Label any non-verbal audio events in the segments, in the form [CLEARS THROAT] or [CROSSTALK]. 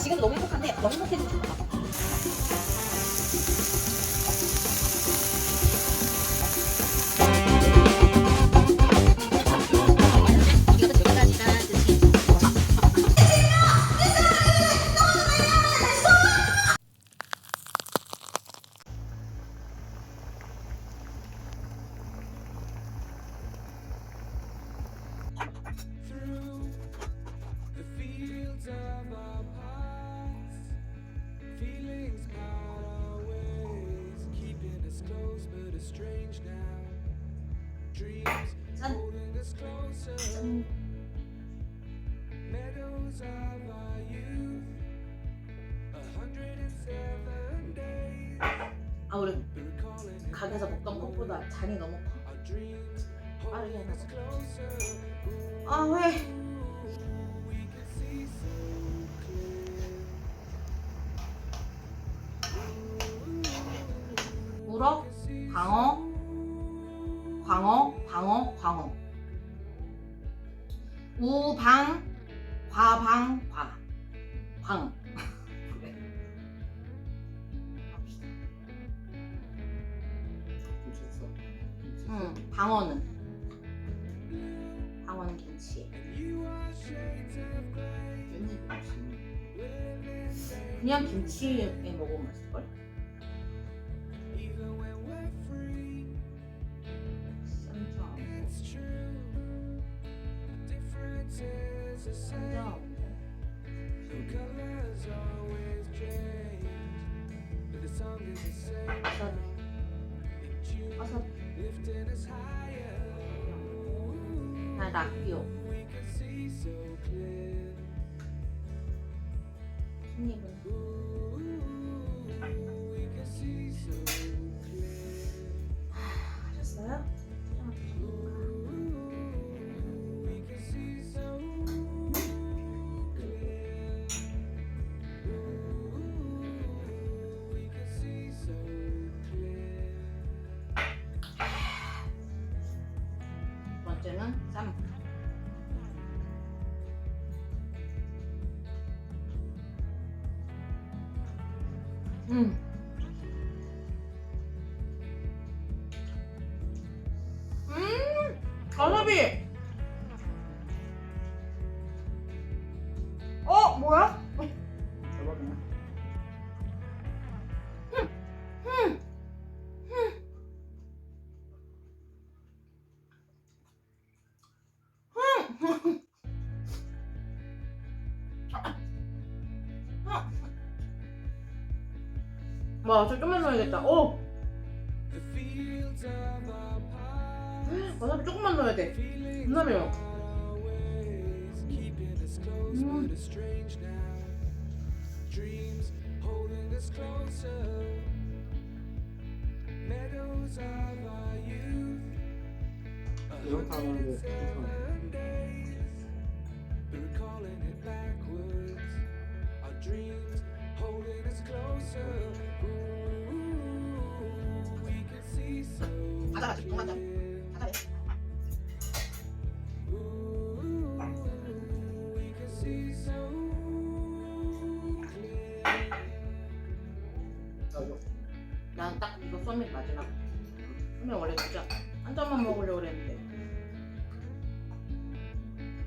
지금 너무 행복해 잔이 너무 커. 빠르게 closer. 아 왜? Clear. 우럭, 광어, 광어, 광어, 광어. 우방, 과방, 방어는. 방어는 김치. 그냥 김치에 먹으면 맛있을걸? 쌈장. 쌈장. Always change, 나 낙교. Clear. 하셨어요? 음. 와, 저 좀만 넣어야겠다. 오, The fields of our past. 와사비 조금만 넣어야 돼. 겁나 매워. always keeping us close Mm. but estranged now. Dreams holding us closer. Ooh, we can see so 가자, 가자, 동화장. clear. 가자. We can see so clear. 아, 이거 난딱 이거 썸밋 마지막. 썸밋 원래 진짜 한 잔만 먹으려고 그랬는데.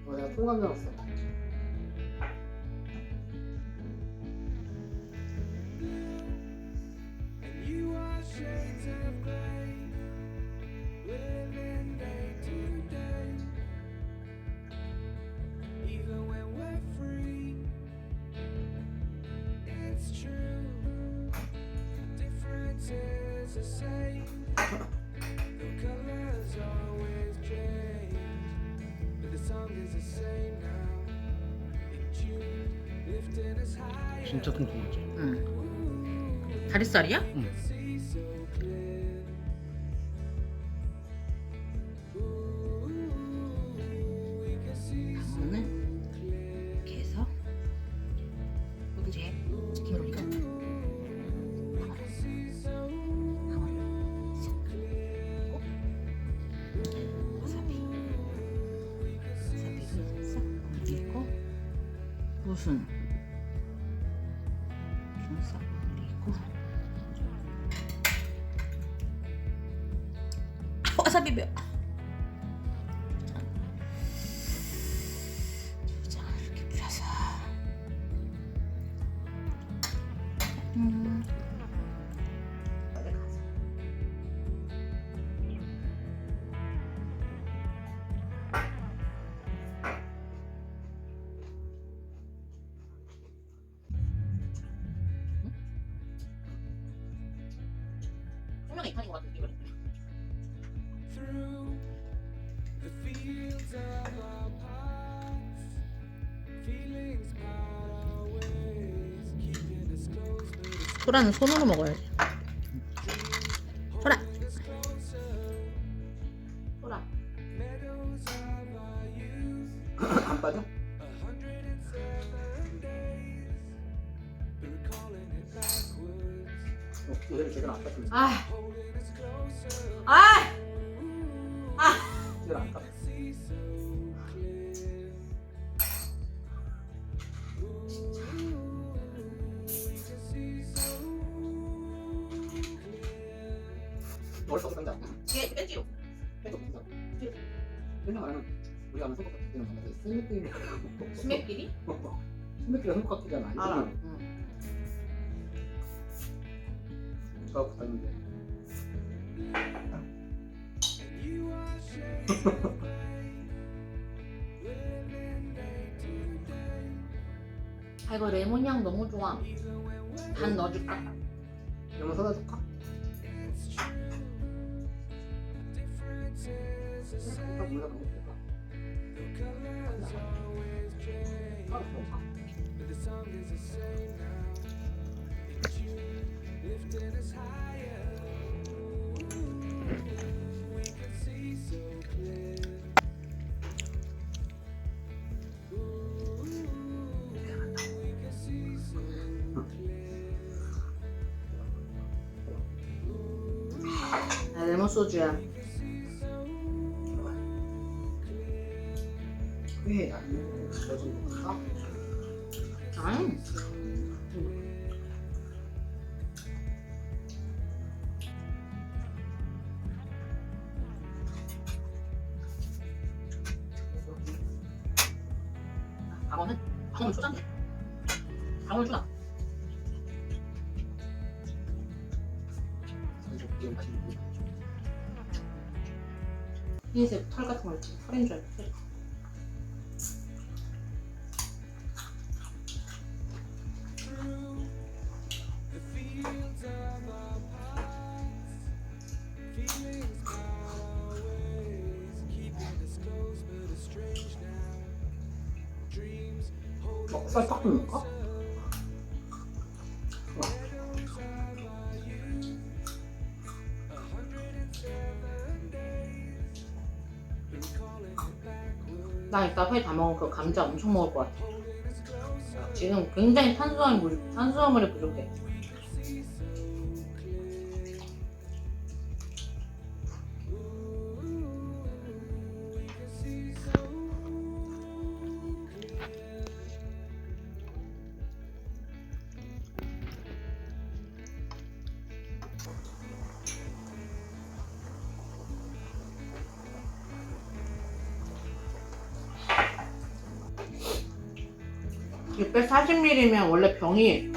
어, 내가 통감 잡았어. 진짜 통통하지. 응. 다리살이야? see 음. 소라는 손으로 먹어야지. 때 ตั้다. 얘 뺀지요. 해도 비싸. 맨날 말하는 우리가 아는 손톱 같은 경우는 스매끼리 스매끼리? 스매끼리가 손톱 같기잖아. 알아. 응. 저 붙었는데. 아 이거 레몬 향 너무 좋아. 반 넣어줄까? 이러면 사다 줄까? Can see so clear. Ooh, we can see so clear. 아, 레몬 소주야. 회 아니면 저좀 먹을까? 음. 방어는 방어는 초장이야. 방어는 초장. 이제 털 같은 거. 털인 줄 알고. Recalling it backwards, 나 이따 회다 먹으면 그 감자 엄청 먹을 것 같아. 지금 굉장히 탄수화물 부- 탄수화물이 부족해. 600 40ml면 원래 병이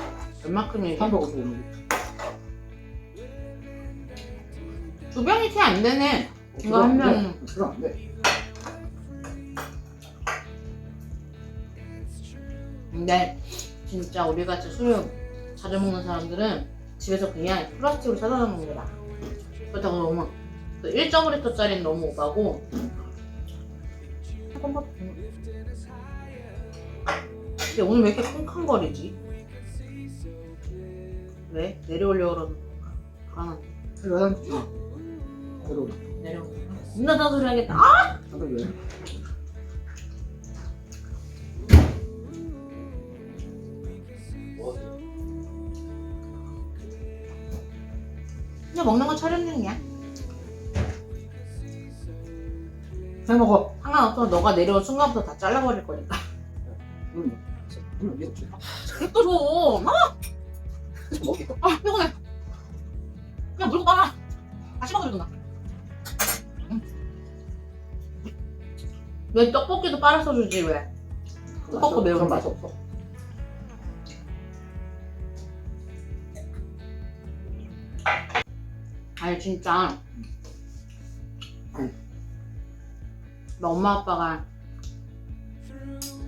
얼마큼이에요? 350ml. 두 병이 채 안 되네. 이거 한 명은. 그럼 안 돼. 근데 진짜 우리같이 술을 자주 먹는 사람들은 집에서 그냥 플라스틱으로 사다 먹는 거다. 그렇다고 너무 그 1.5리터짜리는 너무 오가고 한 번밖에 근데 오늘 왜 이렇게 쿵쾅거리지? 왜? 내려오려고 그러는 건가? 불안한데. 줘. 들어오나. 내려오는 건가? 겁나 잔소리 하겠다. 아! 다들 왜? 뭐? 그냥 먹는 건 촬영용이야. 해 먹어. 상관없어. 너가 내려온 순간부터 다 잘라버릴 거니까. 응. 응, 위에서 줘. 또 줘. 아, 좀 먹게. 아, 피곤해. 그냥 물고 빨아. 다시 먹어도 되나? 응? 왜 떡볶이도 빨아서 주지 왜? 떡볶이. 그런 맛이 없어. 아니 진짜 나 엄마 아빠가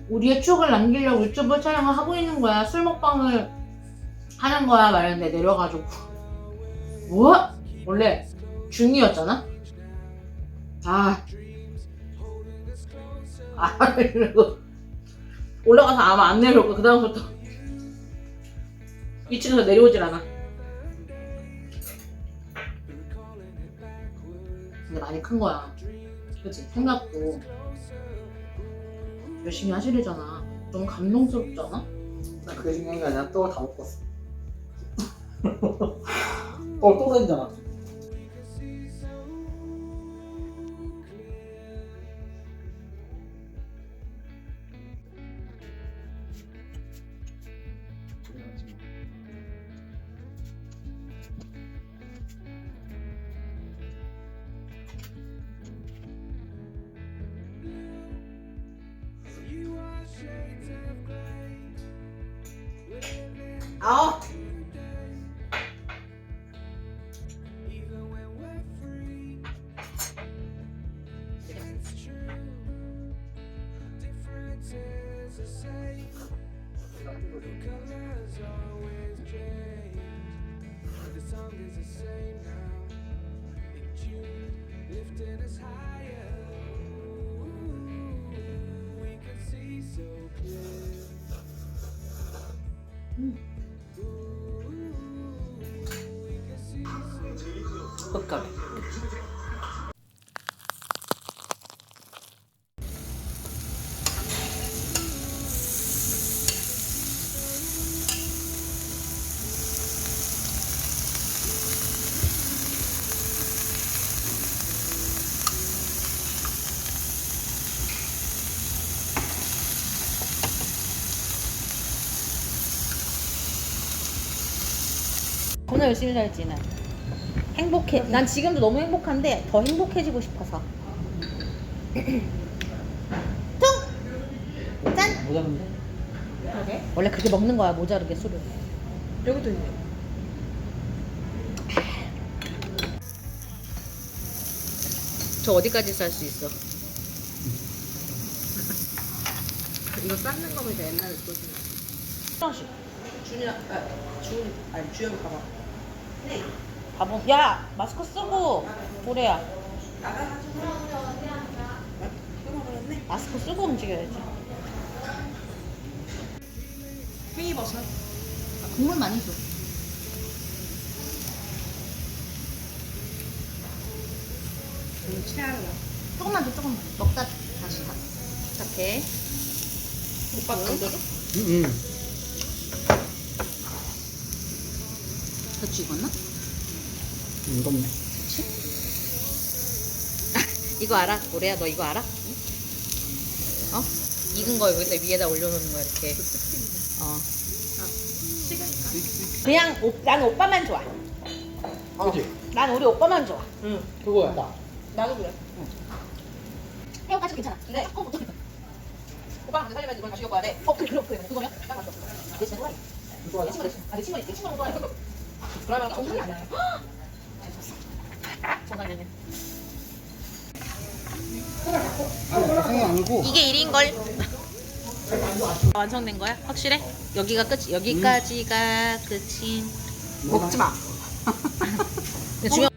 우리의 추억을 남기려고 유튜브 촬영을 하고 있는 거야 술 먹방을 하는 거야 말했는데 내려가지고 뭐? 원래 중이었잖아? 아, 아 이러고 올라가서 아마 안 내려오고 그 다음부터 2층에서 내려오질 않아 근데 많이 큰 거야. 그치? 생각도 열심히 하시려잖아. 너무 감동스럽지 않아? 나 그게 중요한 게 아니라 떡을 다 먹었어. 떡 떨어지잖아. 好。 흑가루. 오늘 열심히 살지 난. 행복해. 난 지금도 너무 행복한데 더 행복해지고 싶어서. [CLEARS THROAT] 퉁! 짠! 모자른데? 그러게. 원래 그렇게 먹는 거야 모자르게 술을. 여기도 있네. 저 어디까지 쌀 수 있어? [LAUGHS] 이거 삶는 거면 이제 옛날에 그거지. 하나씩. 준이랑 아 준이 아니 주영이 봐봐. 바보. 야 마스크 쓰고 보래야. 끊어버렸네. 마스크 쓰고 움직여야지. 팽이버섯. 국물 많이 줘. 좀 체할라. 조금만 줘, 조금만. 먹다 다시 다. 이렇게. 오빠 건더줘? 응, 응. 배추 익었나? 이겁네. [LAUGHS] 이거 알아? 보래야 너 이거 알아? 어? 익은 거 여기다 위에다 올려놓는 거야 이렇게. 어. 그냥 오, 난 오빠만 좋아. 그지? 난 우리 오빠만 좋아. 응. 그거야. 나. 나도 그래. 새우까지 괜찮아. 근데 조금 좀. 오빠랑 같이 살려면 이건 다시 엮어야 돼. 어, 그래, 그래, 그래. 그거면 딱 맞어. 내 친구 좋아해. 그거야. 내 친구, 내 친구. 아, 내 친구, 내 친구 좋아해. 그러면 정상이 아니야. 생각 아니고. 이게 1인걸. 완성된 거야? 확실해? 여기가 끝, 여기까지가 끝인. 먹지 마. 근데 중요